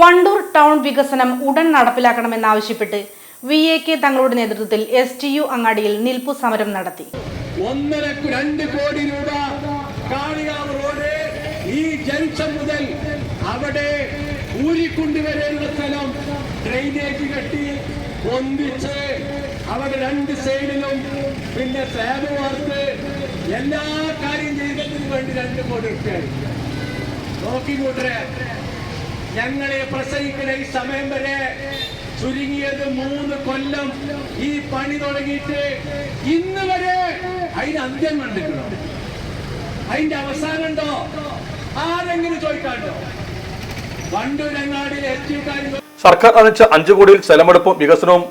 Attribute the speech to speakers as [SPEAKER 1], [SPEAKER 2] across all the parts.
[SPEAKER 1] Wandoor town വികസനം ഉടൻ നടപ്പിലാക്കണമെന്നാവശ്യപ്പെട്ട് V A K തങ്ങളുടെ നേതൃത്വത്തിൽ എസ് ടി യു അങ്ങാടിയിൽ നിൽപ്പു സമരം നടത്തി.
[SPEAKER 2] ഒന്നര രണ്ട് കോടി രൂപ റോഡ് ഈ ജംഗ്ഷൻ മുതൽ അവിടെ ഊരിക്കൊണ്ടുവരേണ്ട സ്ഥലം ഡ്രെയിനേജ് കെട്ടി ഒന്നിച്ച് അവിടെ രണ്ട് സൈഡിലും പിന്നെ സ്ലാബ് വാർത്ത് എല്ലാ കാര്യം ചെയ്തതിനു വേണ്ടി രണ്ട് കോടി റുപ്യ നോക്കി കൂട്ടരെ. ഞങ്ങളെ പ്രസംഗിക്കുന്ന ഈ സമയം വരെ ചുരുങ്ങിയത് മൂന്ന് കൊല്ലം ഈ പണി തുടങ്ങിയിട്ട് ഇന്ന് വരെ അതിന് അന്ത്യം കണ്ടിട്ടുണ്ടോ? അതിന്റെ അവസാനം ഉണ്ടോ? ആരെങ്കിലും ചോദിക്കാണ്ടോ? വണ്ടൂരങ്ങാടിയിൽ എത്തിക്കാരി
[SPEAKER 3] സർക്കാർ അറിയിച്ച അഞ്ചു കോടിയിൽ സ്ഥലമെടുപ്പും വികസനവും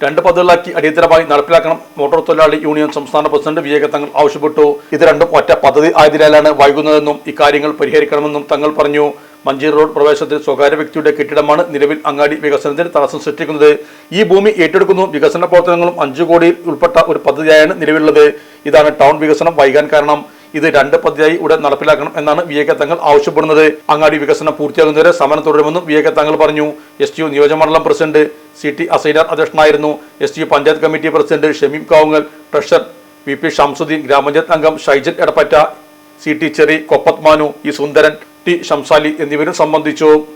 [SPEAKER 3] രണ്ട് പദ്ധതികളാക്കി അടിയന്തരമായി നടപ്പിലാക്കണം. മോട്ടോർ തൊഴിലാളി യൂണിയൻ സംസ്ഥാന പ്രസിഡന്റ് വിജയക തങ്ങൾ ആവശ്യപ്പെട്ടു. ഇത് രണ്ടും ഒറ്റ പദ്ധതി ആയതിനാലാണ് വൈകുന്നതെന്നും ഇക്കാര്യങ്ങൾ പരിഹരിക്കണമെന്നും തങ്ങൾ പറഞ്ഞു. മഞ്ചേരി റോഡ് പ്രവേശനത്തിൽ സ്വകാര്യ വ്യക്തിയുടെ കെട്ടിടമാണ് നിലവിൽ അങ്ങാടി വികസനത്തിന് തടസ്സം സൃഷ്ടിക്കുന്നത്. ഈ ഭൂമി ഏറ്റെടുക്കുന്നു. വികസന പ്രവർത്തനങ്ങളും അഞ്ചു കോടിയിൽ ഉൾപ്പെട്ട ഒരു പദ്ധതിയായാണ് നിലവിലുള്ളത്. ഇതാണ് ടൗൺ വികസനം വൈകാൻ കാരണം. ഇത് രണ്ട് പദ്ധതിയായി ഉടൻ നടപ്പിലാക്കണം എന്നാണ് വി എ കെ തങ്ങൾ ആവശ്യപ്പെടുന്നത്. അങ്ങാടി വികസനം പൂർത്തിയാകുന്നവരെ സമരം തുടരുമെന്നും വി എ കെ തങ്ങൾ പറഞ്ഞു. എസ് ടി യു നിയോജകമണ്ഡലം പ്രസിഡന്റ് സി ടി അസൈനാർ അധ്യക്ഷനായിരുന്നു. S T U panchayat committee president Shameem Kavungal treasurer V P Shamsuddin ഗ്രാമപഞ്ചായത്ത് അംഗം ഷൈജൻ എടപ്പറ്റ സി ടി ചെറി കൊപ്പത്മാനു ഇ സുന്ദരൻ ടി ഷംസാലി എന്നിവരും സംബന്ധിച്ചു.